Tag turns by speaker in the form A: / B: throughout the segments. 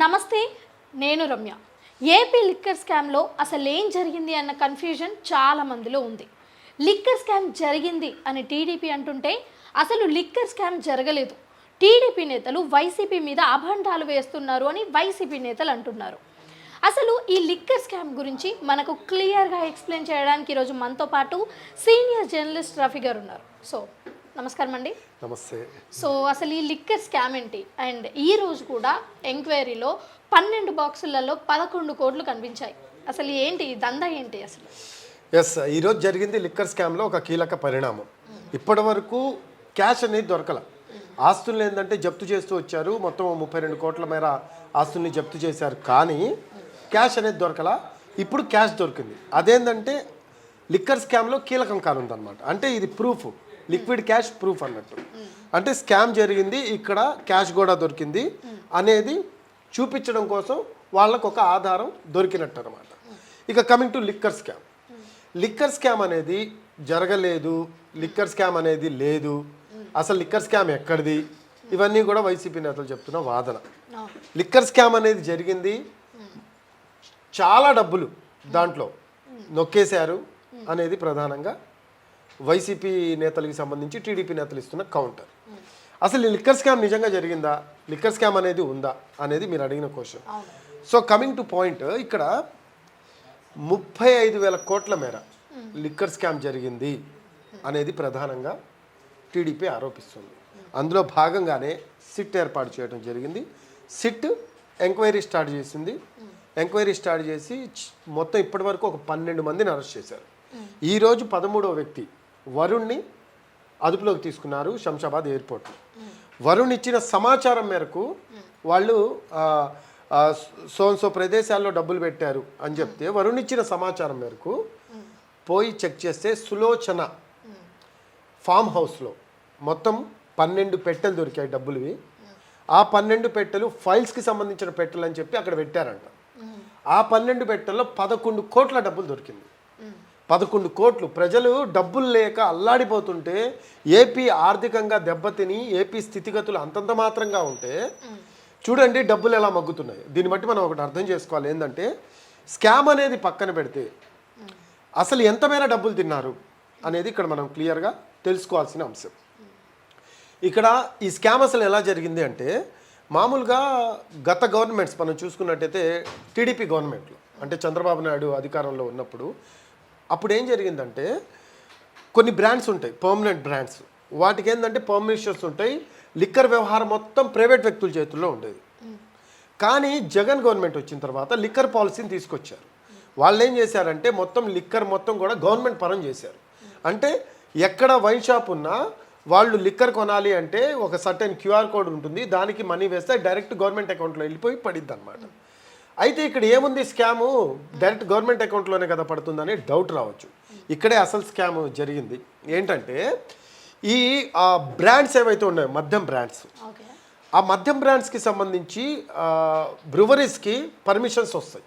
A: నమస్తే నేను Ramya. AP liquor స్కామ్లో అసలు ఏం జరిగింది అన్న కన్ఫ్యూజన్ చాలా మందిలో ఉంది. లిక్కర్ స్కామ్ జరిగింది అని టీడీపీ అంటుంటే అసలు లిక్కర్ స్కామ్ జరగలేదు. టీడీపీ నేతలు వైసీపీ మీద అభండాలు వేస్తున్నారు అని వైసీపీ నేతలు అంటున్నారు. అసలు ఈ లిక్కర్ స్కామ్ గురించి మనకు క్లియర్గా ఎక్స్ప్లెయిన్ చేయడానికి ఈరోజు మనతో పాటు సీనియర్ జర్నలిస్ట్ రఫీ గారు ఉన్నారు. సో నమస్కారం అండి.
B: నమస్తే.
A: సో అసలు ఈ లిక్కర్ స్కామ్ ఏంటి? అండ్ ఈ రోజు కూడా ఎంక్వైరీలో పన్నెండు బాక్సులలో పదకొండు కోట్లు కనిపించాయి. అసలు ఏంటి ఈ దందా ఏంటి అసలు?
B: ఎస్ ఈరోజు జరిగింది లిక్కర్ స్కామ్లో ఒక కీలక పరిణామం. ఇప్పటి వరకు క్యాష్ అనేది దొరకల. ఆస్తులను ఏంటంటే జప్తు చేస్తూ వచ్చారు. మొత్తం ముప్పై రెండు కోట్ల మేర ఆస్తుల్ని జప్తు చేశారు. కానీ క్యాష్ అనేది దొరకల. ఇప్పుడు క్యాష్ దొరికింది. అదేంటంటే లిక్కర్ స్కామ్లో కీలకం కానుందన్నమాట. అంటే ఇది ప్రూఫ్ లిక్విడ్ క్యాష్ ప్రూఫ్ అన్నట్టు. అంటే స్కామ్ జరిగింది ఇక్కడ క్యాష్ కూడా దొరికింది అనేది చూపించడం కోసం వాళ్ళకు ఒక ఆధారం దొరికినట్టు అనమాట ఇక coming to liquor scam liquor scam అనేది జరగలేదు లిక్కర్ స్కామ్ అనేది లేదు. అసలు లిక్కర్ స్కామ్ ఎక్కడిది? ఇవన్నీ కూడా వైసీపీ నేతలు చెప్తున్న వాదన. లిక్కర్ స్కామ్ అనేది జరిగింది. చాలా డబ్బులు దాంట్లో నొక్కేశారు అనేది ప్రధానంగా వైసీపీ నేతలకి సంబంధించి టీడీపీ నేతలు ఇస్తున్న కౌంటర్. అసలు ఈ లిక్కర్ స్కామ్ నిజంగా జరిగిందా? లిక్కర్ స్కామ్ అనేది ఉందా? అనేది మీరు అడిగిన question. So coming to point ఇక్కడ ముప్పై ఐదు వేల కోట్ల మేర లిక్కర్ స్కామ్ జరిగింది అనేది ప్రధానంగా టీడీపీ ఆరోపిస్తుంది. అందులో భాగంగానే సిట్ ఏర్పాటు చేయడం జరిగింది. సిట్ ఎంక్వైరీ స్టార్ట్ చేసింది. ఎంక్వైరీ స్టార్ట్ చేసి మొత్తం ఇప్పటి వరకు ఒక పన్నెండు మందిని అరెస్ట్ చేశారు. ఈరోజు పదమూడవ వ్యక్తి వరుణ్ణి అదుపులోకి తీసుకున్నారు శంషాబాద్ ఎయిర్పోర్ట్. వరుణ్ ఇచ్చిన సమాచారం మేరకు వాళ్ళు సోన్సో సో ప్రదేశాల్లో డబ్బులు పెట్టారు అని చెప్తే వరుణ్ ఇచ్చిన సమాచారం మేరకు పోయి చెక్ చేస్తే సులోచన ఫామ్ హౌస్లో మొత్తం పన్నెండు పెట్టెలు దొరికాయి డబ్బులువి. ఆ పన్నెండు పెట్టెలు ఫైల్స్కి సంబంధించిన పెట్టెలు అని చెప్పి అక్కడ పెట్టారంట. ఆ పన్నెండు పెట్టెల్లో పదకొండు కోట్ల డబ్బులు దొరికింది. పదకొండు కోట్లు. ప్రజలు డబ్బులు లేక అల్లాడిపోతుంటే ఏపీ ఆర్థికంగా దెబ్బతిని ఏపీ స్థితిగతులు అంతంత మాత్రంగా ఉంటే చూడండి డబ్బులు ఎలా మగ్గుతున్నాయి. దీన్ని బట్టి మనం ఒకటి అర్థం చేసుకోవాలి. ఏంటంటే స్కామ్ అనేది పక్కన పెడితే అసలు ఎంతమైన డబ్బులు తిన్నారు అనేది ఇక్కడ మనం క్లియర్గా తెలుసుకోవాల్సిన అంశం. ఇక్కడ ఈ స్కామ్ అసలు ఎలా జరిగింది అంటే మామూలుగా గత గవర్నమెంట్స్ మనం చూసుకున్నట్టయితే టీడీపీ గవర్నమెంట్లో అంటే చంద్రబాబు నాయుడు అధికారంలో ఉన్నప్పుడు అప్పుడు ఏం జరిగిందంటే కొన్ని బ్రాండ్స్ ఉంటాయి పర్మనెంట్ బ్రాండ్స్ వాటికి ఏంటంటే పర్మిషన్స్ ఉంటాయి లిక్కర్ వ్యవహారం మొత్తం ప్రైవేట్ వ్యక్తుల చేతుల్లో ఉండేది. కానీ జగన్ గవర్నమెంట్ వచ్చిన తర్వాత లిక్కర్ పాలసీని తీసుకొచ్చారు. వాళ్ళు ఏం చేశారంటే మొత్తం లిక్కర్ మొత్తం కూడా గవర్నమెంట్ పరం చేశారు. అంటే ఎక్కడ వైన్ షాప్ ఉన్నా వాళ్ళు లిక్కర్ కొనాలి అంటే ఒక సర్టెన్ క్యూఆర్ కోడ్ ఉంటుంది దానికి మనీ వేస్తే డైరెక్ట్ గవర్నమెంట్ అకౌంట్లో వెళ్ళిపోయి పడిద్ది అనమాట అయితే ఇక్కడ ఏముంది స్కాము? డైరెక్ట్ గవర్నమెంట్ అకౌంట్లోనే కదా పడుతుందని డౌట్ రావచ్చు. ఇక్కడే అసలు స్కామ్ జరిగింది. ఏంటంటే ఈ బ్రాండ్స్ ఏవైతే ఉన్నాయో మద్యం బ్రాండ్స్ ఆ మద్యం బ్రాండ్స్కి సంబంధించి బ్రువరీస్కి పర్మిషన్స్ వస్తాయి.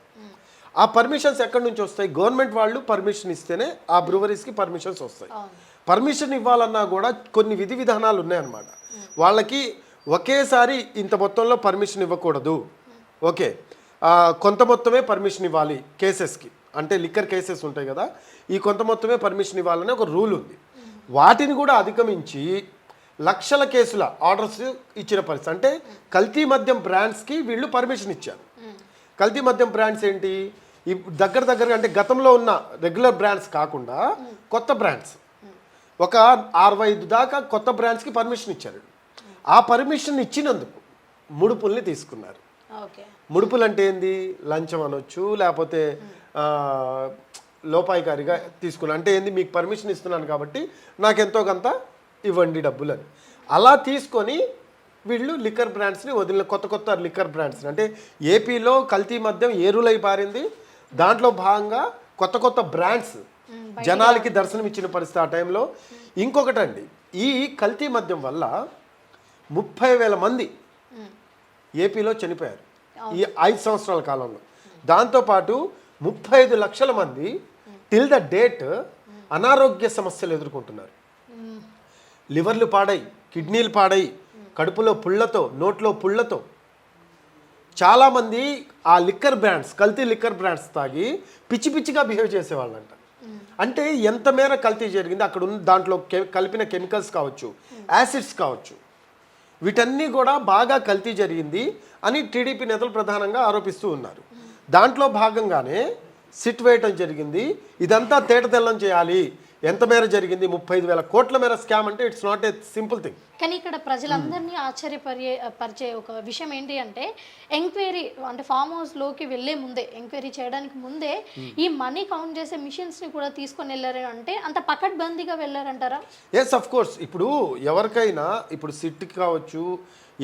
B: ఆ పర్మిషన్స్ ఎక్కడి నుంచి వస్తాయి? గవర్నమెంట్ వాళ్ళు పర్మిషన్ ఇస్తేనే ఆ బ్రువరీస్కి పర్మిషన్స్ వస్తాయి. పర్మిషన్ ఇవ్వాలన్నా కూడా కొన్ని విధి విధానాలు ఉన్నాయన్నమాట. వాళ్ళకి ఒకేసారి ఇంత మొత్తంలో పర్మిషన్ ఇవ్వకూడదు. ఓకే. కొంత మొత్తమే పర్మిషన్ ఇవ్వాలి కేసెస్కి. అంటే లిక్కర్ కేసెస్ ఉంటాయి కదా ఈ కొంత మొత్తమే పర్మిషన్ ఇవ్వాలని ఒక రూల్ ఉంది. వాటిని కూడా అధిగమించి లక్షల కేసుల ఆర్డర్స్ ఇచ్చిన పరిస్థితి. అంటే కల్తీ మద్యం బ్రాండ్స్కి వీళ్ళు పర్మిషన్ ఇచ్చారు. కల్తీ మద్యం బ్రాండ్స్ ఏంటి? ఈ దగ్గర దగ్గర అంటే గతంలో ఉన్న రెగ్యులర్ బ్రాండ్స్ కాకుండా కొత్త బ్రాండ్స్ ఒక అరవై ఐదు దాకా కొత్త బ్రాండ్స్కి పర్మిషన్ ఇచ్చారు. ఆ పర్మిషన్ ఇచ్చినందుకు ముడుపుల్ని తీసుకున్నారు. ముడుపులు అంటే ఏంది? లంచం అనొచ్చు లేకపోతే లోపాయికారిగా తీసుకున్నా అంటే ఏంది? మీకు పర్మిషన్ ఇస్తున్నాను కాబట్టి నాకు ఎంతో కొంత ఇవ్వండి డబ్బులు అని అలా తీసుకొని వీళ్ళు లిక్కర్ బ్రాండ్స్ని వదిలిన కొత్త కొత్త లిక్కర్ బ్రాండ్స్ని అంటే ఏపీలో కల్తీ మద్యం ఏరులై పారింది. దాంట్లో భాగంగా కొత్త కొత్త బ్రాండ్స్ జనాలకి దర్శనం ఇచ్చిన పరిస్థితి ఆ టైంలో. ఇంకొకటండి ఈ కల్తీ మద్యం వల్ల ముప్పై వేల మంది ఏపీలో చనిపోయారు. ఈ ఐదు సంవత్సరాల కాలంలో. దాంతోపాటు ముప్పై ఐదు లక్షల మంది టిల్ ద డేట్ అనారోగ్య సమస్యలు ఎదుర్కొంటున్నారు. లివర్లు పాడై కిడ్నీలు పాడై కడుపులో పుళ్ళతో నోట్లో పుళ్ళతో చాలామంది ఆ లిక్కర్ బ్రాండ్స్ కల్తీ లిక్కర్ బ్రాండ్స్ తాగి పిచ్చి పిచ్చిగా బిహేవ్ చేసేవాళ్ళంట. అంటే ఎంత మేర కల్తీ జరిగింది అక్కడ ఉన్న దాంట్లో కె- కలిపిన కెమికల్స్ కావచ్చు యాసిడ్స్ కావచ్చు. వీటన్నీ కూడా బాగా కల్తీ జరిగింది అని టీడీపీ నేతలు ప్రధానంగా ఆరోపిస్తూ ఉన్నారు. దాంట్లో భాగంగానే సిట్ వేయటం జరిగింది. ఇదంతా తేటతెల్లం చేయాలి. ఎంత మేర జరిగింది? ముప్పై ఐదు వేల కోట్ల మేర స్కామ్ అంటే it's not a simple thing
A: కానీ ఇక్కడ ప్రజలందరినీ ఆశ్చర్యపరిచే పరిచే ఒక విషయం ఏంటి అంటే ఎంక్వైరీ అంటే ఫామ్ హౌస్లోకి వెళ్ళే ముందే ఎంక్వైరీ చేయడానికి ముందే ఈ మనీ కౌంట్ చేసే మిషన్స్ని కూడా తీసుకొని వెళ్ళారు అంటే అంత పకడ్బందీగా వెళ్ళారంటారా?
B: ఎస్ అఫ్ కోర్స్ ఇప్పుడు ఎవరికైనా ఇప్పుడు సిట్కి కావచ్చు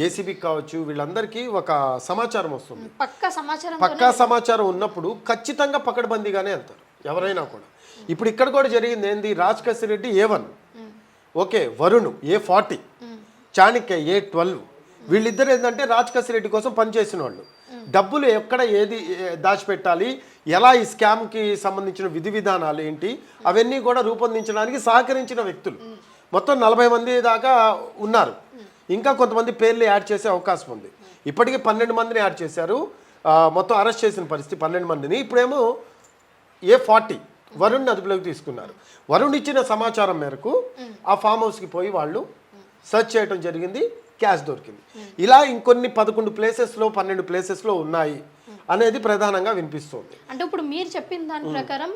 B: ఏసీబీకి కావచ్చు వీళ్ళందరికీ ఒక సమాచారం వస్తుంది.
A: పక్క సమాచారం
B: పక్కా సమాచారం ఉన్నప్పుడు ఖచ్చితంగా పకడ్బందీగానే వెళ్తారు ఎవరైనా కూడా. ఇప్పుడు ఇక్కడ కూడా జరిగింది ఏంది? Raj Reddy A one. Okay Varun A forty. Chanakya A twelve. వీళ్ళిద్దరు ఏంటంటే రాజ్ రెడ్డి కోసం పనిచేసిన వాళ్ళు డబ్బులు ఎక్కడ ఏది దాచిపెట్టాలి? ఎలా ఈ స్కామ్కి సంబంధించిన విధి విధానాలు ఏంటి? అవన్నీ కూడా రూపొందించడానికి సహకరించిన వ్యక్తులు. మొత్తం నలభై మంది దాకా ఉన్నారు. ఇంకా కొంతమంది పేర్లు యాడ్ చేసే అవకాశం ఉంది. ఇప్పటికీ పన్నెండు మందిని యాడ్ చేశారు. మొత్తం అరెస్ట్ చేసిన పరిస్థితి పన్నెండు మందిని. ఇప్పుడేమో ఏ ఫార్టీ వరుణ్ అదుపులోకి తీసుకున్నారు. వరుణ్ ఇచ్చిన సమాచారం మేరకు ఆ ఫామ్ హౌస్కి పోయి వాళ్ళు సెర్చ్ చేయడం జరిగింది క్యాష్ దొరికింది. ఇలా ఇంకొన్ని పదకొండు ప్లేసెస్లో పన్నెండు ప్లేసెస్లో ఉన్నాయి అనేది ప్రధానంగా వినిపిస్తుంది.
A: అంటే ఇప్పుడు మీరు చెప్పిన దాని ప్రకారం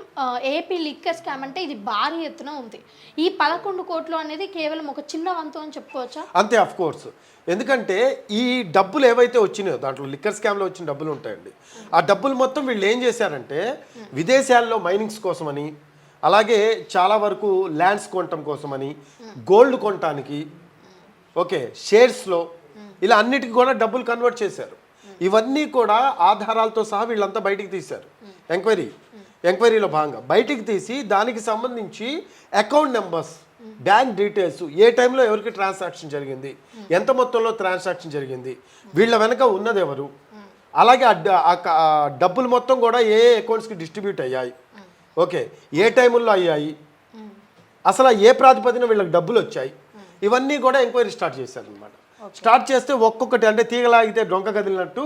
A: ఏపీ లిక్కర్ స్కామ్ అంటే ఇది భారీ ఎత్తున ఉంది. ఈ పదకొండు కోట్లు అనేది కేవలం ఒక చిన్న వంతు అని చెప్పుకోవచ్చా?
B: అంతే అఫ్ కోర్స్ ఎందుకంటే ఈ డబ్బులు ఏవైతే వచ్చినాయో దాంట్లో లిక్కర్ స్కామ్లో వచ్చిన డబ్బులు ఉంటాయండి. ఆ డబ్బులు మొత్తం వీళ్ళు ఏం చేశారంటే విదేశాల్లో మైనింగ్స్ కోసమని అలాగే చాలా వరకు ల్యాండ్స్ కొనటం కోసమని గోల్డ్ కొనటానికి ఓకే షేర్స్లో ఇలా అన్నిటికీ కూడా డబ్బులు కన్వర్ట్ చేశారు. ఇవన్నీ కూడా ఆధారాలతో సహా వీళ్ళంతా బయటికి తీశారు. ఎంక్వైరీ ఎంక్వైరీలో భాగంగా బయటికి తీసి దానికి సంబంధించి అకౌంట్ నెంబర్స్ బ్యాంక్ డీటెయిల్స్ ఏ టైంలో ఎవరికి ట్రాన్సాక్షన్ జరిగింది ఎంత మొత్తంలో ట్రాన్సాక్షన్ జరిగింది వీళ్ళ వెనక ఉన్నది ఎవరు అలాగే ఆ డబ్బులు మొత్తం కూడా ఏ అకౌంట్స్కి డిస్ట్రిబ్యూట్ అయ్యాయి ఓకే ఏ టైముల్లో అయ్యాయి అసలు ఏ ప్రాతిపదిన వీళ్ళకి డబ్బులు వచ్చాయి ఇవన్నీ కూడా ఎంక్వైరీ స్టార్ట్ చేశారు అనమాట స్టార్ట్ చేస్తే ఒక్కొక్కటి అంటే తీగలాగితే డొంక కదిలినట్టు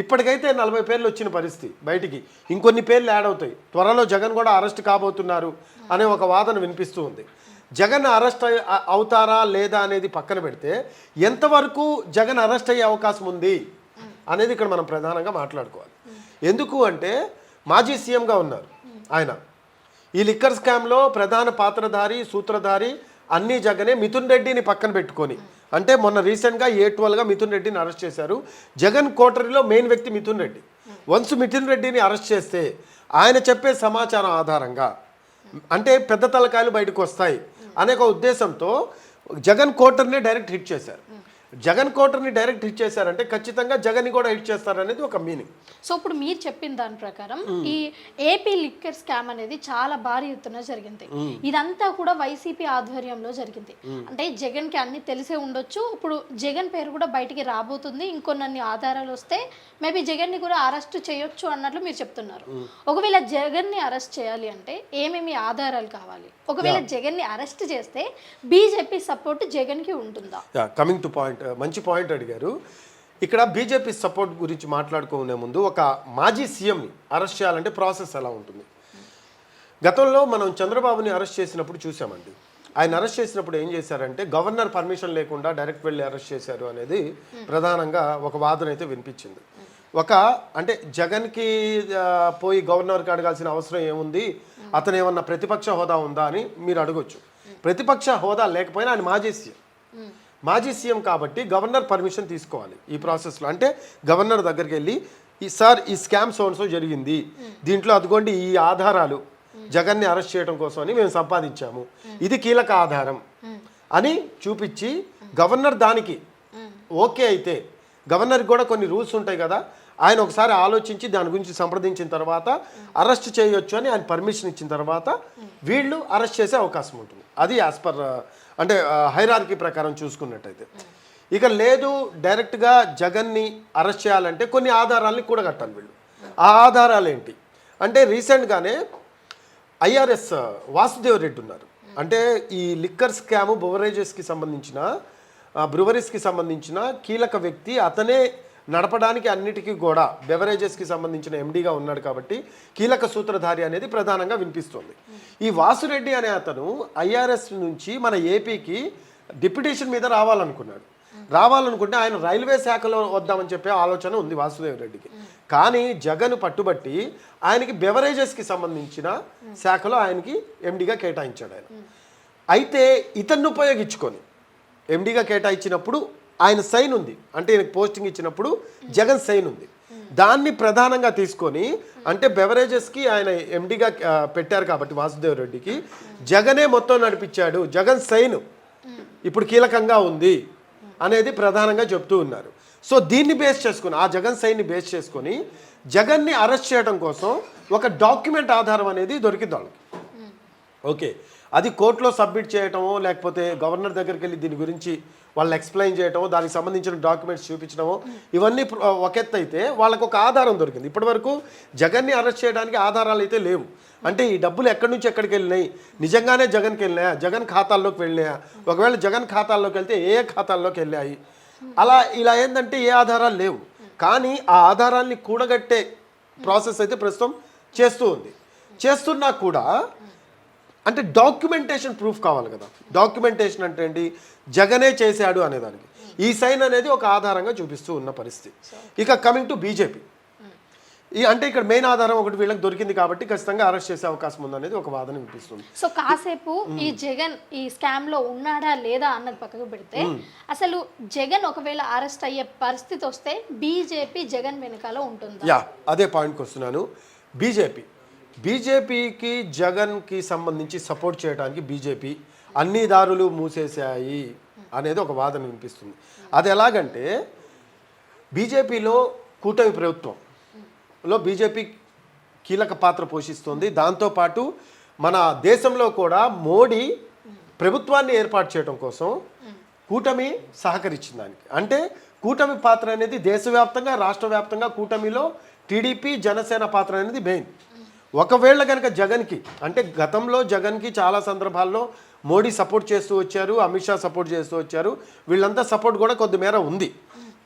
B: ఇప్పటికైతే నలభై పేర్లు వచ్చిన పరిస్థితి బయటికి. ఇంకొన్ని పేర్లు యాడ్ అవుతాయి. త్వరలో జగన్ కూడా అరెస్ట్ కాబోతున్నారు అనే ఒక వాదన వినిపిస్తూ ఉంది. జగన్ అరెస్ట్ అవుతారా లేదా అనేది పక్కన పెడితే ఎంతవరకు జగన్ అరెస్ట్ అయ్యే అవకాశం ఉంది అనేది ఇక్కడ మనం ప్రధానంగా మాట్లాడుకోవాలి. ఎందుకు అంటే మాజీ సీఎంగా ఉన్నారు ఆయన. ఈ లిక్కర్ స్కామ్లో ప్రధాన పాత్రధారి సూత్రధారి అన్ని జగనే మిథున్ రెడ్డిని పక్కన పెట్టుకొని. అంటే మొన్న రీసెంట్గా ఏ ట్వెల్వ్గా మిథున్ రెడ్డిని అరెస్ట్ చేశారు. జగన్ కోటరీలో మెయిన్ వ్యక్తి మిథున్ రెడ్డి. వన్స్ మిథున్ రెడ్డిని అరెస్ట్ చేస్తే ఆయన చెప్పే సమాచారం ఆధారంగా అంటే పెద్ద తలకాయలు బయటకు వస్తాయి అనే ఒక ఉద్దేశంతో జగన్ కోటర్నే డైరెక్ట్ హిట్ చేశారు. జగన్ కోటర్ని డైరెక్ట్ హిట్ చేశారంటే ఖచ్చితంగా జగన్ని కూడా హిట్ చేస్తారనేది ఒక మీనింగ్.
A: సో ఇప్పుడు మీరు చెప్పిన దాని ప్రకారం ఈ ఏపీ లిక్కర్ స్కామ్ అనేది చాలా భారీ ఎత్తున జరిగింది. ఇదంతా కూడా వైసీపీ ఆధ్వర్యంలో జరిగింది. అంటే జగన్కి అన్ని తెలిసే ఉండొచ్చు. ఇప్పుడు జగన్ పేరు కూడా బయటికి రాబోతుంది. ఇంకొన్ని ఆధారాలు వస్తే మేబీ జగన్ని కూడా అరెస్ట్ చేయొచ్చు అన్నట్లు మీరు చెప్తున్నారు. ఒకవేళ జగన్ని అరెస్ట్ చేయాలి అంటే ఏమేమి ఆధారాలు కావాలి? ఒకవేళ జగన్ని అరెస్ట్ చేస్తే బీజేపీ సపోర్ట్ జగన్కి ఉంటుందా
B: కమింగ్ టు పాయింట్ మంచి పాయింట్ అడిగారు. ఇక్కడ బీజేపీ సపోర్ట్ గురించి మాట్లాడుకునే ముందు ఒక మాజీ సీఎంని అరెస్ట్ చేయాలంటే ప్రాసెస్ ఎలా ఉంటుంది? గతంలో మనం చంద్రబాబుని అరెస్ట్ చేసినప్పుడు చూసామండి. ఆయన అరెస్ట్ చేసినప్పుడు ఏం చేశారంటే గవర్నర్ పర్మిషన్ లేకుండా డైరెక్ట్ వెళ్ళి అరెస్ట్ చేశారు అనేది ప్రధానంగా ఒక వాదన అయితే వినిపించింది. ఒక అంటే జగన్కి పోయి గవర్నర్కి అడగాల్సిన అవసరం ఏముంది? అతను ఏమన్నా ప్రతిపక్ష హోదా ఉందా అని మీరు అడగొచ్చు. ప్రతిపక్ష హోదా లేకపోయినా ఆయన మాజీ సీఎం. మాజీ సీఎం కాబట్టి గవర్నర్ పర్మిషన్ తీసుకోవాలి ఈ ప్రాసెస్లో. అంటే గవర్నర్ దగ్గరికి వెళ్ళి ఈ సార్ ఈ స్కామ్ సోన్సో జరిగింది. దీంట్లో అదిగోండి ఈ ఆధారాలు. జగన్ని అరెస్ట్ చేయడం కోసం అని మేము సంపాదించాము. ఇది కీలక ఆధారం. అని చూపించి గవర్నర్ దానికి ఓకే అయితే గవర్నర్కి కూడా కొన్ని రూల్స్ ఉంటాయి కదా ఆయన ఒకసారి ఆలోచించి దాని గురించి సంప్రదించిన తర్వాత అరెస్ట్ చేయొచ్చు అని ఆయన పర్మిషన్ ఇచ్చిన తర్వాత వీళ్ళు అరెస్ట్ చేసే అవకాశం ఉంటుంది. అది యాజ్ పర్ అంటే హైరార్కీ ప్రకారం చూసుకున్నట్టయితే. ఇక లేదు డైరెక్ట్గా జగన్ని అరెస్ట్ చేయాలంటే కొన్ని ఆధారాలని కూడా కట్టాలి వీళ్ళు. ఆ ఆధారాలు ఏంటి అంటే రీసెంట్గానే ఐఆర్ఎస్ వాసుదేవ్ రెడ్డి ఉన్నారు. అంటే ఈ లిక్కర్ స్కామ్ బువరేజెస్కి సంబంధించిన బ్రువరీస్కి సంబంధించిన కీలక వ్యక్తి అతనే నడపడానికి అన్నిటికీ కూడా బెవరేజెస్కి సంబంధించిన ఎండీగా ఉన్నాడు కాబట్టి కీలక సూత్రధారి అనేది ప్రధానంగా వినిపిస్తుంది. ఈ వాసురెడ్డి అనే అతను ఐఆర్ఎస్ నుంచి మన ఏపీకి డిప్యుటేషన్ మీద రావాలనుకున్నాడు. రావాలనుకుంటే ఆయన రైల్వే శాఖలో వద్దామని చెప్పే ఆలోచన ఉంది వాసుదేవ్ రెడ్డికి. కానీ జగన్ పట్టుబట్టి ఆయనకి బెవరేజెస్కి సంబంధించిన శాఖలో ఆయనకి ఎండిగా కేటాయించాడు ఆయన. అయితే ఇతన్ని ఉపయోగించుకొని ఎండిగా కేటాయించినప్పుడు ఆయన సైన్ ఉంది. అంటే ఈయనకి పోస్టింగ్ ఇచ్చినప్పుడు జగన్ సైన్ ఉంది. దాన్ని ప్రధానంగా తీసుకొని అంటే బెవరేజెస్కి ఆయన ఎండిగా పెట్టారు కాబట్టి వాసుదేవ్ రెడ్డికి జగనే మొత్తం నడిపించాడు. జగన్ సైన్ ఇప్పుడు కీలకంగా ఉంది అనేది ప్రధానంగా చెప్తూ ఉన్నారు. సో దీన్ని బేస్ చేసుకొని ఆ జగన్ సైన్ని బేస్ చేసుకొని జగన్ని అరెస్ట్ చేయడం కోసం ఒక డాక్యుమెంట్ ఆధారం అనేది దొరికింది వాళ్ళకి. ఓకే. అది కోర్టులో సబ్మిట్ చేయటమో లేకపోతే గవర్నర్ దగ్గరికి వెళ్ళి దీని గురించి వాళ్ళు ఎక్స్ప్లెయిన్ చేయటం దానికి సంబంధించిన డాక్యుమెంట్స్ చూపించడము ఇవన్నీ ఒక ఎత్తు అయితే వాళ్ళకు ఒక ఆధారం దొరికింది. ఇప్పటివరకు జగన్ని అరెస్ట్ చేయడానికి ఆధారాలు అయితే లేవు. అంటే ఈ డబ్బులు ఎక్కడి నుంచి ఎక్కడికి వెళ్ళినాయి? నిజంగానే జగన్కి వెళ్ళినాయా? జగన్ ఖాతాల్లోకి వెళ్ళినాయా? ఒకవేళ జగన్ ఖాతాల్లోకి వెళ్తే ఏ ఖాతాల్లోకి వెళ్ళాయి? అలా ఇలా ఏంటంటే ఏ ఆధారాలు లేవు. కానీ ఆ ఆధారాన్ని కూడగట్టే ప్రాసెస్ అయితే ప్రస్తుతం చేస్తూ ఉంది. చేస్తున్నా కూడా అంటే డాక్యుమెంటేషన్ ప్రూఫ్ కావాలి కదా. డాక్యుమెంటేషన్ అంటే ఏంటి? జగనే చేశాడు అనేదానికి. ఈ సైన్ అనేది ఒక ఆధారంగా చూపిస్తూ ఉన్న పరిస్థితి. ఇక కమింగ్ టు బీజేపీ ఈ అంటే ఇక్కడ మెయిన్ ఆధారం ఒకటి వీళ్ళకి దొరికింది కాబట్టి ఖచ్చితంగా అరెస్ట్ చేసే అవకాశం ఉందనేది ఒక వాదన వినిపిస్తుంది.
A: సో కాసేపు ఈ జగన్ ఈ స్కామ్లో ఉన్నాడా లేదా అన్నది పక్కకు పెడితే అసలు జగన్ ఒకవేళ అరెస్ట్ అయ్యే పరిస్థితి వస్తే బీజేపీ జగన్ వెనకాల ఉంటుందా?
B: యా అదే పాయింట్కి వస్తున్నాను. బీజేపీ బీజేపీకి జగన్కి సంబంధించి సపోర్ట్ చేయడానికి బీజేపీ అన్ని దారులు మూసేశాయి అనేది ఒక వాదన వినిపిస్తుంది. అది ఎలాగంటే బీజేపీలో కూటమి ప్రభుత్వంలో బీజేపీ కీలక పాత్ర పోషిస్తుంది. దాంతోపాటు మన దేశంలో కూడా మోడీ ప్రభుత్వాన్ని ఏర్పాటు చేయడం కోసం కూటమి సహకరించిన దానికి. అంటే కూటమి పాత్ర అనేది దేశవ్యాప్తంగా రాష్ట్ర వ్యాప్తంగా కూటమిలో టీడీపీ జనసేన పాత్ర అనేది మెయిన్. ఒకవేళ కనుక జగన్కి అంటే గతంలో జగన్కి చాలా సందర్భాల్లో మోడీ సపోర్ట్ చేస్తూ వచ్చారు అమిత్ షా సపోర్ట్ చేస్తూ వచ్చారు వీళ్ళంతా సపోర్ట్ కూడా కొద్దిమేర ఉంది.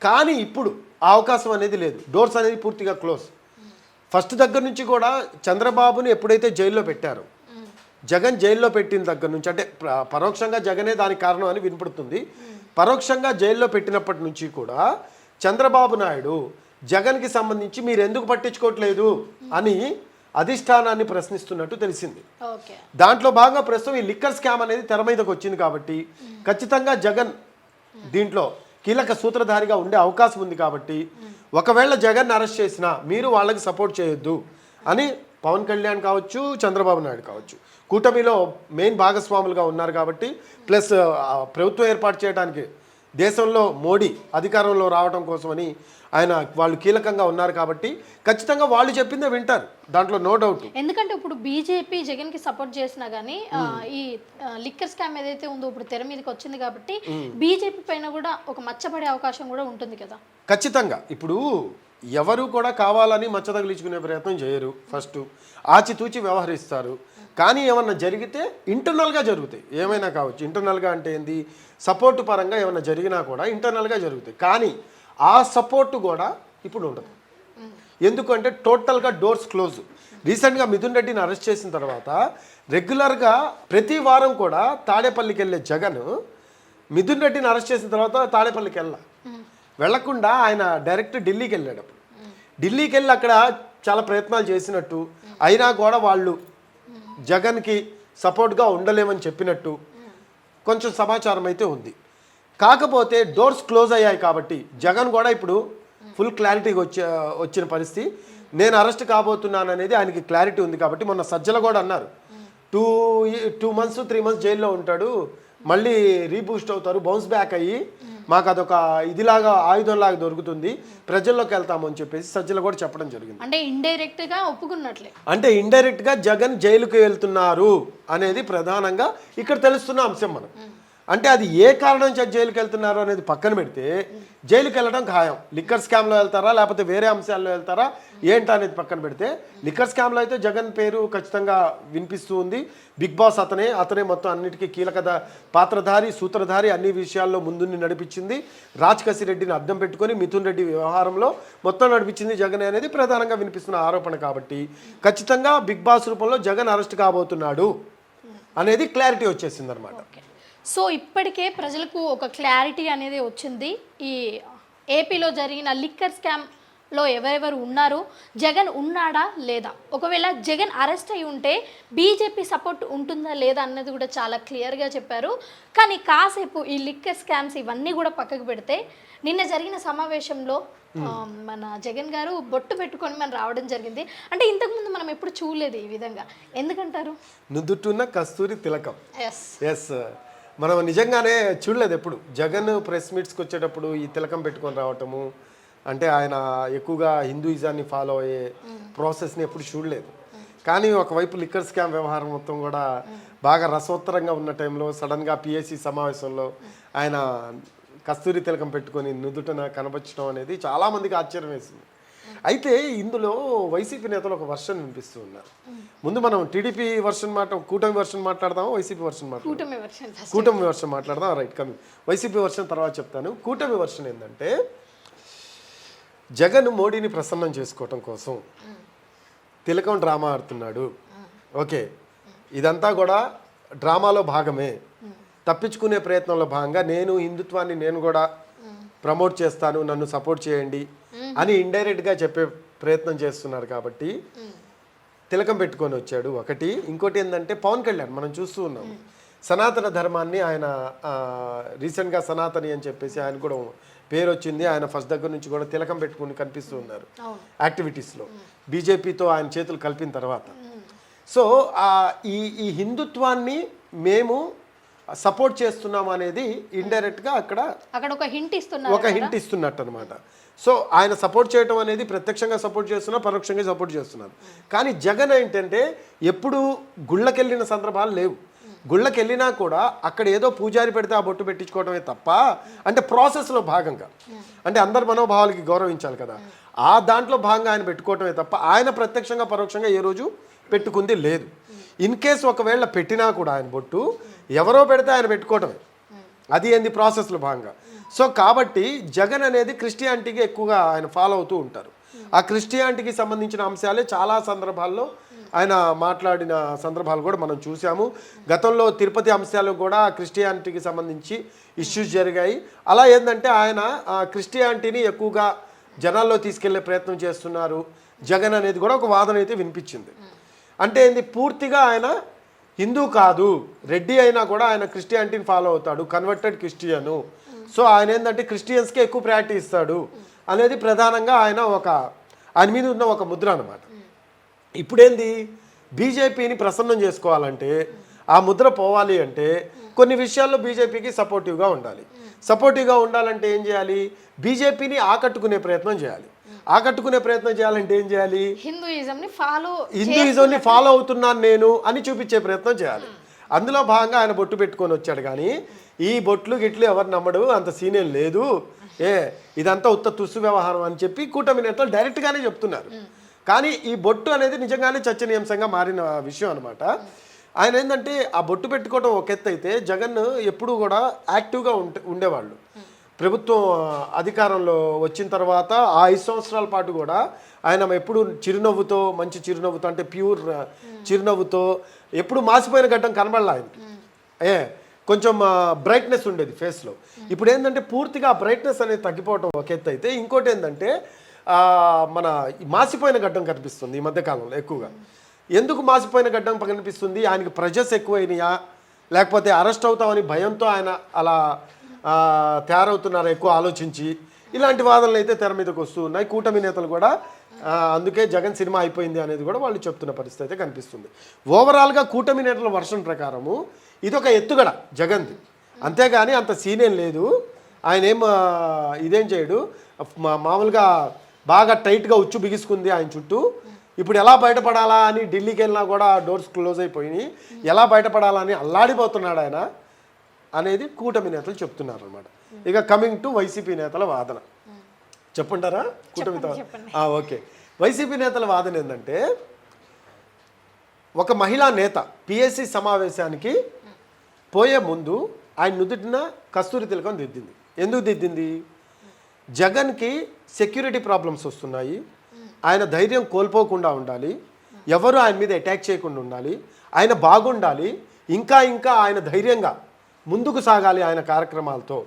B: కానీ ఇప్పుడు ఆ అవకాశం అనేది లేదు. డోర్స్ అనేది పూర్తిగా క్లోజ్. ఫస్ట్ దగ్గర నుంచి కూడా చంద్రబాబుని ఎప్పుడైతే జైల్లో పెట్టారో జగన్ జైల్లో పెట్టిన దగ్గర నుంచి అంటే పరోక్షంగా జగనే దానికి కారణం అని వినపడుతుంది. పరోక్షంగా జైల్లో పెట్టినప్పటి నుంచి కూడా చంద్రబాబు నాయుడు జగన్కి సంబంధించి మీరు ఎందుకు పట్టించుకోవట్లేదు అని అధిష్టానాన్ని ప్రశ్నిస్తున్నట్టు తెలిసింది. దాంట్లో భాగంగా ప్రస్తుతం ఈ లిక్కర్ స్కామ్ అనేది తెర మీదకి వచ్చింది కాబట్టి ఖచ్చితంగా జగన్ దీంట్లో కీలక సూత్రధారిగా ఉండే అవకాశం ఉంది కాబట్టి ఒకవేళ జగన్ అరెస్ట్ చేసినా మీరు వాళ్ళకి సపోర్ట్ చేయొద్దు అని పవన్ కళ్యాణ్ కావచ్చు చంద్రబాబు నాయుడు కావచ్చు. కూటమిలో మెయిన్ భాగస్వాములుగా ఉన్నారు కాబట్టి ప్లస్ ప్రభుత్వం ఏర్పాటు చేయడానికి దేశంలో మోడీ అధికారంలో రావడం కోసమని ఆయన వాళ్ళు కీలకంగా ఉన్నారు కాబట్టి ఖచ్చితంగా వాళ్ళు చెప్పిందే వింటారు. దాంట్లో నో డౌట్
A: ఎందుకంటే ఇప్పుడు బీజేపీ జగన్కి సపోర్ట్ చేసినా గానీ ఈ లిక్కర్ స్కామ్ ఏదైతే ఉందో ఇప్పుడు తెర మీదకి వచ్చింది కాబట్టి బీజేపీ పైన కూడా ఒక మచ్చపడే అవకాశం కూడా ఉంటుంది కదా.
B: ఖచ్చితంగా. ఇప్పుడు ఎవరు కూడా కావాలని మచ్చ తగిలించుకునే ప్రయత్నం చేయరు. ఫస్ట్ ఆచితూచి వ్యవహరిస్తారు. కానీ ఏమన్నా జరిగితే ఇంటర్నల్గా జరుగుతాయి. ఏమైనా కావచ్చు. ఇంటర్నల్గా అంటే ఏంది? సపోర్ట్ పరంగా ఏమైనా జరిగినా కూడా ఇంటర్నల్గా జరుగుతాయి. కానీ ఆ సపోర్టు కూడా ఇప్పుడు ఉండదు. ఎందుకంటే టోటల్గా డోర్స్ క్లోజ్ రీసెంట్గా మిథున్ రెడ్డిని అరెస్ట్ చేసిన తర్వాత రెగ్యులర్గా ప్రతి వారం కూడా తాడేపల్లికి వెళ్ళే జగన్ మిథున్ రెడ్డిని అరెస్ట్ చేసిన తర్వాత తాడేపల్లికి వెళ్ళా. వెళ్ళకుండా ఆయన డైరెక్ట్ ఢిల్లీకి వెళ్ళాడు ఢిల్లీకి వెళ్ళి అక్కడ చాలా ప్రయత్నాలు చేసినట్టు. అయినా కూడా వాళ్ళు జగన్కి సపోర్ట్గా ఉండలేమని చెప్పినట్టు కొంచెం సమాచారం అయితే ఉంది. కాకపోతే డోర్స్ క్లోజ్ అయ్యాయి కాబట్టి జగన్ కూడా ఇప్పుడు ఫుల్ క్లారిటీకి వచ్చే వచ్చిన పరిస్థితి. నేను అరెస్ట్ కాబోతున్నాను అనేది ఆయనకి క్లారిటీ ఉంది కాబట్టి మొన్న సజ్జల కూడా అన్నారు. Two two months three months జైల్లో ఉంటాడు. మళ్ళీ రీబూస్ట్ అవుతారు బౌన్స్ బ్యాక్ అయ్యి మాకు అదొక ఇదిలాగా ఆయుధంలాగా దొరుకుతుంది. ప్రజల్లోకి వెళ్తాము అని చెప్పేసి సజ్జల కూడా చెప్పడం జరిగింది.
A: అంటే ఇండైరెక్ట్గా ఒప్పుకున్నట్లే.
B: అంటే ఇండైరెక్ట్గా జగన్ జైలుకి వెళ్తున్నారు అనేది ప్రధానంగా ఇక్కడ తెలుస్తున్న అంశం మనం. అంటే అది ఏ కారణం చేత జైలుకి వెళ్తున్నారు అనేది పక్కన పెడితే జైలుకి వెళ్ళడం ఖాయం. లిక్కర్ స్కామ్లో వెళ్తారా? లేకపోతే వేరే అంశాల్లో వెళ్తారా? ఏంటి అనేది పక్కన పెడితే లిక్కర్ స్కామ్లో అయితే జగన్ పేరు ఖచ్చితంగా వినిపిస్తూ ఉంది. బిగ్ బాస్ అతనే అతనే మొత్తం అన్నిటికీ కీలక పాత్రధారి సూత్రధారి అన్ని విషయాల్లో ముందుండి నడిపించింది. రాజకసి రెడ్డిని అడ్డం పెట్టుకొని మిథున్ రెడ్డి వ్యవహారంలో మొత్తం నడిపించింది జగన్ అనేది ప్రధానంగా వినిపిస్తున్న ఆరోపణ కాబట్టి ఖచ్చితంగా బిగ్ బాస్ రూపంలో జగన్ అరెస్ట్ కాబోతున్నాడు అనేది క్లారిటీ వచ్చేసింది అనమాట
A: సో ఇప్పటికే ప్రజలకు ఒక క్లారిటీ అనేది వచ్చింది. ఈ ఏపీలో జరిగిన లిక్కర్ స్కామ్లో ఎవరెవరు ఉన్నారు? జగన్ ఉన్నాడా లేదా? ఒకవేళ జగన్ అరెస్ట్ అయి ఉంటే బీజేపీ సపోర్ట్ ఉంటుందా లేదా అన్నది కూడా చాలా క్లియర్గా చెప్పారు. కానీ కాసేపు ఈ లిక్కర్ స్కామ్స్ ఇవన్నీ కూడా పక్కకు పెడితే నిన్న జరిగిన సమావేశంలో మన జగన్ గారు బొట్టు పెట్టుకొని మనం రావడం జరిగింది. అంటే ఇంతకుముందు మనం ఎప్పుడు చూడలేదు ఈ విధంగా. ఎందుకంటారు?
B: నుదుట్టున్న కస్తూరి తిలకం.
A: ఎస్
B: ఎస్ మనం నిజంగానే చూడలేదు ఎప్పుడు. జగన్ ప్రెస్ మీట్స్కి వచ్చేటప్పుడు ఈ తిలకం పెట్టుకొని రావటము అంటే ఆయన ఎక్కువగా హిందూయిజాన్ని ఫాలో అయ్యే ప్రాసెస్ని ఎప్పుడు చూడలేదు. కానీ ఒకవైపు లిక్కర్ స్కామ్ వ్యవహారం మొత్తం కూడా బాగా రసోత్తరంగా ఉన్న టైంలో సడన్గా పిఎస్సి సమావేశంలో ఆయన కస్తూరి తిలకం పెట్టుకొని నుదుటన కనపరచడం అనేది చాలామందికి ఆశ్చర్యం వేసింది. అయితే ఇందులో వైసీపీ నేతలు ఒక వర్షన్ వినిపిస్తూ ఉన్నారు. ముందు మనం టీడీపీ వర్షన్ మాట కూటమి వర్షన్ మాట్లాడదాం వైసీపీ వర్షన్ మాట్లాడదాం
A: కూటమి వర్షన్
B: మాట్లాడదాం రైట్ కమి వైసీపీ వర్షన్ తర్వాత చెప్తాను. కూటమి వర్షన్ ఏంటంటే జగన్ మోడీని ప్రసన్నం చేసుకోవటం కోసం తిలకం డ్రామా ఆడుతున్నాడు. ఓకే. ఇదంతా కూడా డ్రామాలో భాగమే. తప్పించుకునే ప్రయత్నంలో భాగంగా నేను హిందుత్వాన్ని నేను కూడా ప్రమోట్ చేస్తాను నన్ను సపోర్ట్ చేయండి అని ఇండైరెక్ట్గా చెప్పే ప్రయత్నం చేస్తున్నారు కాబట్టి తిలకం పెట్టుకొని వచ్చాడు ఒకటి. ఇంకోటి ఏంటంటే పవన్ కళ్యాణ్ మనం చూస్తూ ఉన్నాం. సనాతన ధర్మాన్ని ఆయన రీసెంట్గా సనాతని అని చెప్పేసి ఆయన కూడా పేరు వచ్చింది ఆయన ఫస్ట్ దగ్గర నుంచి కూడా తిలకం పెట్టుకుని కనిపిస్తూ ఉన్నారు యాక్టివిటీస్లో. బీజేపీతో ఆయన చేతులు కలిపిన తర్వాత. సో ఈ ఈ హిందుత్వాన్ని మేము సపోర్ట్ చేస్తున్నాం అనేది ఇండైరెక్ట్గా అక్కడ
A: అక్కడ ఒక హింట్ ఇస్తున్నారు
B: ఒక హింట్ ఇస్తున్నట్టు అనమాట సో ఆయన సపోర్ట్ చేయడం అనేది ప్రత్యక్షంగా సపోర్ట్ చేస్తున్నారు పరోక్షంగా సపోర్ట్ చేస్తున్నారు. కానీ జగన్ ఏంటంటే ఎప్పుడు గుళ్ళకెళ్ళిన సందర్భాలు లేవు. గుళ్ళకెళ్ళినా కూడా అక్కడ ఏదో పూజారి పెడితే ఆ బొట్టు పెట్టించుకోవడమే తప్ప అంటే ప్రాసెస్లో భాగంగా. అంటే అందరి మనోభావాలకి గౌరవించాలి కదా. ఆ దాంట్లో భాగంగా ఆయన పెట్టుకోవటమే తప్ప ఆయన ప్రత్యక్షంగా పరోక్షంగా ఏ రోజు పెట్టుకుంది లేదు. ఇన్ కేస్ ఒకవేళ పెట్టినా కూడా ఆయన బొట్టు ఎవరో పెడితే ఆయన పెట్టుకోవటమే. అది ఏంది? ప్రాసెస్లో భాగంగా. సో కాబట్టి జగన్ అనేది క్రిస్టియానిటీకి ఎక్కువగా ఆయన ఫాలో అవుతూ ఉంటారు. ఆ క్రిస్టియానిటీకి సంబంధించిన అంశాలే చాలా సందర్భాల్లో ఆయన మాట్లాడిన సందర్భాలు కూడా మనం చూసాము గతంలో తిరుపతి అంశాలు కూడా క్రిస్టియానిటీకి సంబంధించి ఇష్యూస్ జరిగాయి. అలా ఏంటంటే ఆయన క్రిస్టియానిటీని ఎక్కువగా జనాల్లో తీసుకెళ్ళే ప్రయత్నం చేస్తున్నారు. జగన్ అనేది కూడా ఒక వాదన అయితే వినిపించింది. అంటే ఏంది? పూర్తిగా ఆయన హిందూ కాదు. రెడ్డి అయినా కూడా ఆయన క్రిస్టియానిటీని ఫాలో అవుతాడు. Converted Christian. సో ఆయన ఏంటంటే క్రిస్టియన్స్కే ఎక్కువ ప్రయారిటీ ఇస్తాడు అనేది ప్రధానంగా ఆయన ఒక ఆయన మీద ఉన్న ఒక ముద్ర అనమాట ఇప్పుడేంది? బీజేపీని ప్రసన్నం చేసుకోవాలంటే ఆ ముద్ర పోవాలి అంటే కొన్ని విషయాల్లో బీజేపీకి సపోర్టివ్గా ఉండాలి. సపోర్టివ్గా ఉండాలంటే ఏం చేయాలి? బీజేపీని ఆకట్టుకునే ప్రయత్నం చేయాలి. ఆకట్టుకునే ప్రయత్నం చేయాలంటే ఏం చేయాలి?
A: హిందూయిజం ని ఫాలో
B: హిందూయిజంని ఫాలో అవుతున్నాను నేను అని చూపించే ప్రయత్నం చేయాలి. అందులో భాగంగా ఆయన బొట్టు పెట్టుకొని వచ్చాడు కానీ ఈ బొట్లు గిట్లు ఎవరు నమ్మడు అంత సీనియర్ లేదు. ఏ ఇదంతా ఉత్త తుస్సు వ్యవహారం అని చెప్పి కూటమి నేతలు డైరెక్ట్గానే చెప్తున్నారు. కానీ ఈ బొట్టు అనేది నిజంగానే చర్చనీయాంశంగా మారిన విషయం అనమాట ఆయన ఏంటంటే ఆ బొట్టు పెట్టుకోవడం ఒక ఎత్తు అయితే జగన్ ఎప్పుడూ కూడా యాక్టివ్గా ఉంటే ఉండేవాళ్ళు. ప్రభుత్వం అధికారంలో వచ్చిన తర్వాత ఆ ఐదు సంవత్సరాల పాటు కూడా ఆయన ఎప్పుడు చిరునవ్వుతో మంచి చిరునవ్వుతో అంటే ప్యూర్ చిరునవ్వుతో ఎప్పుడు మాసిపోయిన గడ్డం కనబడాల ఆయనకి. ఏ కొంచెం బ్రైట్నెస్ ఉండేది ఫేస్లో ఇప్పుడు ఏంటంటే పూర్తిగా ఆ బ్రైట్నెస్ అనేది తగ్గిపోవడం ఒక ఎత్తు అయితే ఇంకోటి ఏంటంటే మన మాసిపోయిన గడ్డం కనిపిస్తుంది ఈ మధ్యకాలంలో ఎక్కువగా. ఎందుకు మాసిపోయిన గడ్డం కనిపిస్తుంది? ఆయనకి ప్రెజర్స్ ఎక్కువైనాయా? లేకపోతే అరెస్ట్ అవుతామని భయంతో ఆయన అలా తయారవుతున్నారు ఎక్కువ ఆలోచించి? ఇలాంటి వాదనలు అయితే తెర మీదకి వస్తూ ఉన్నాయి. కూటమి నేతలు కూడా అందుకే జగన్ సినిమా అయిపోయింది అనేది కూడా వాళ్ళు చెప్తున్న పరిస్థితి అయితే కనిపిస్తుంది. ఓవరాల్గా కూటమి నేతల వర్షం ప్రకారము ఇది ఒక ఎత్తుగడ జగన్ది. అంతేగాని అంత సీన్ ఏం లేదు. ఆయన ఏం ఇదేం చేయడు. మా- మామూలుగా బాగా టైట్గా ఉచ్చు బిగుసుకుంది ఆయన చుట్టూ. ఇప్పుడు ఎలా బయటపడాలా అని ఢిల్లీకి వెళ్ళినా కూడా డోర్స్ క్లోజ్ అయిపోయినాయి. ఎలా బయటపడాలా అని అల్లాడిపోతున్నాడు ఆయన అనేది కూటమి నేతలు చెప్తున్నారు అనమాట ఇక కమింగ్ టు వైసీపీ నేతల వాదన. చెప్పంటారా? కూటమితో ఓకే. వైసీపీ నేతల వాదన ఏంటంటే ఒక మహిళా నేత పిఎస్సి సమావేశానికి పోయే ముందు ఆయన నుదుటిన కస్తూరి తిలకం దిద్దింది. ఎందుకు దిద్దింది? జగన్కి సెక్యూరిటీ ప్రాబ్లమ్స్ వస్తున్నాయి. ఆయన ధైర్యం కోల్పోకుండా ఉండాలి. ఎవరు ఆయన మీద అటాక్ చేయకుండా ఉండాలి. ఆయన బాగుండాలి. ఇంకా ఇంకా ఆయన ధైర్యంగా ముందుకు సాగాలి ఆయన కార్యక్రమాలతో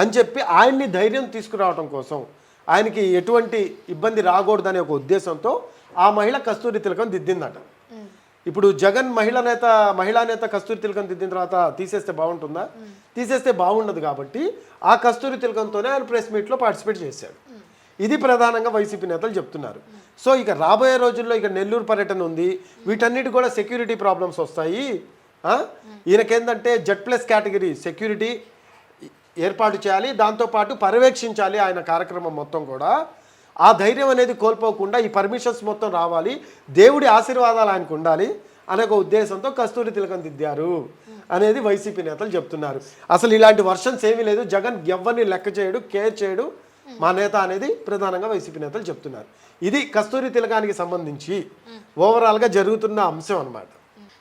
B: అని చెప్పి ఆయన్ని ధైర్యం తీసుకురావడం కోసం ఆయనకి ఎటువంటి ఇబ్బంది రాకూడదనే ఒక ఉద్దేశంతో ఆ మహిళ కస్తూరి తిలకం దిద్దిందట. ఇప్పుడు జగన్ మహిళా నేత మహిళా నేత కస్తూరి తిలకం దిద్దిన తర్వాత తీసేస్తే బాగుంటుందా? తీసేస్తే బాగుండదు కాబట్టి ఆ కస్తూరి తిలకంతోనే ఆయన ప్రెస్ మీట్లో పార్టిసిపేట్ చేశాడు. ఇది ప్రధానంగా వైసీపీ నేతలు చెప్తున్నారు. సో ఇక రాబోయే రోజుల్లో ఇక నెల్లూరు పర్యటన ఉంది. వీటన్నిటి కూడా సెక్యూరిటీ ప్రాబ్లమ్స్ వస్తాయి. ఈయనకేందంటే జెడ్ ప్లస్ కేటగిరీ సెక్యూరిటీ ఏర్పాటు చేయాలి దాంతోపాటు పర్యవేక్షించాలి ఆయన కార్యక్రమం మొత్తం కూడా. ఆ ధైర్యం అనేది కోల్పోకుండా ఈ పర్మిషన్స్ మొత్తం రావాలి. దేవుడి ఆశీర్వాదాలు ఆయనకు ఉండాలి అనే ఒక ఉద్దేశంతో కస్తూరి తిలకం దిద్దారు అనేది వైసీపీ నేతలు చెప్తున్నారు. అసలు ఇలాంటి వర్షన్స్ ఏమీ లేదు. జగన్ ఎవరిని లెక్క చేయడు కేర్ చేయడు. మా నేత అనేది ప్రధానంగా వైసీపీ నేతలు చెప్తున్నారు. ఇది కస్తూరి తిలకానికి సంబంధించి ఓవరాల్గా జరుగుతున్న అంశం అన్నమాట.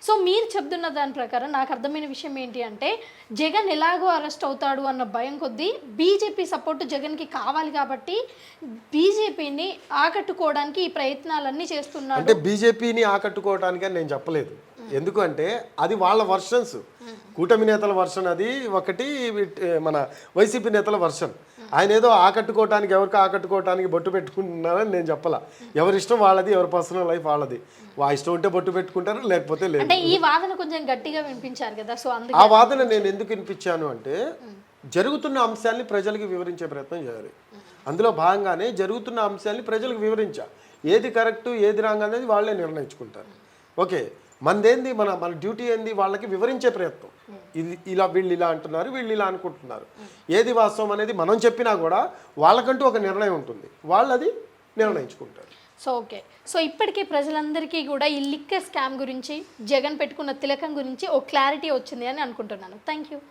A: సో మీరు చెప్తున్న దాని ప్రకారం నాకు అర్థమైన విషయం ఏంటి అంటే జగన్ ఎలాగో అరెస్ట్ అవుతాడు అన్న భయం కొద్దీ బీజేపీ సపోర్ట్ జగన్కి కావాలి కాబట్టి బీజేపీని ఆకట్టుకోవడానికి ఈ ప్రయత్నాలన్నీ చేస్తున్నాడు.
B: అంటే బీజేపీని ఆకట్టుకోవటానికి అని నేను చెప్పలేదు. ఎందుకంటే అది వాళ్ళ వర్షన్స్. కూటమి నేతల వర్షన్ అది ఒకటి మన వైసీపీ నేతల వర్షన్. ఆయన ఏదో ఆకట్టుకోవటానికి ఎవరికి ఆకట్టుకోవటానికి బొట్టు పెట్టుకుంటున్నారని నేను చెప్పాల. ఎవరి ఇష్టం వాళ్ళది ఎవరి పర్సనల్ లైఫ్ వాళ్ళది. వా ఇష్టం ఉంటే బొట్టు పెట్టుకుంటారు లేకపోతే లేదు.
A: ఈ వాదన కొంచెం గట్టిగా వినిపించారు కదా సో
B: ఆ వాదన నేను ఎందుకు వినిపించాను అంటే జరుగుతున్న అంశాల్ని ప్రజలకు వివరించే ప్రయత్నం చేయాలి. అందులో భాగంగానే జరుగుతున్న అంశాల్ని ప్రజలకు వివరించా. ఏది కరెక్ట్ ఏది రాంగ్ అనేది వాళ్ళే నిర్ణయించుకుంటారు. ఓకే మనదేంది మన మన డ్యూటీ ఏంది వాళ్ళకి వివరించే ప్రయత్నం. ఇది ఇలా వీళ్ళు ఇలా అంటున్నారు వీళ్ళు ఇలా అనుకుంటున్నారు. ఏది వాస్తవం అనేది మనం చెప్పినా కూడా వాళ్ళకంటూ ఒక నిర్ణయం ఉంటుంది. వాళ్ళు అది నిర్ణయించుకుంటారు.
A: So okay. సో ఇప్పటికీ ప్రజలందరికీ కూడా ఈ లిక్కర్ స్కామ్ గురించి జగన్ పెట్టుకున్న తిలకం గురించి ఓ క్లారిటీ వచ్చింది అని అనుకుంటున్నాను. Thank you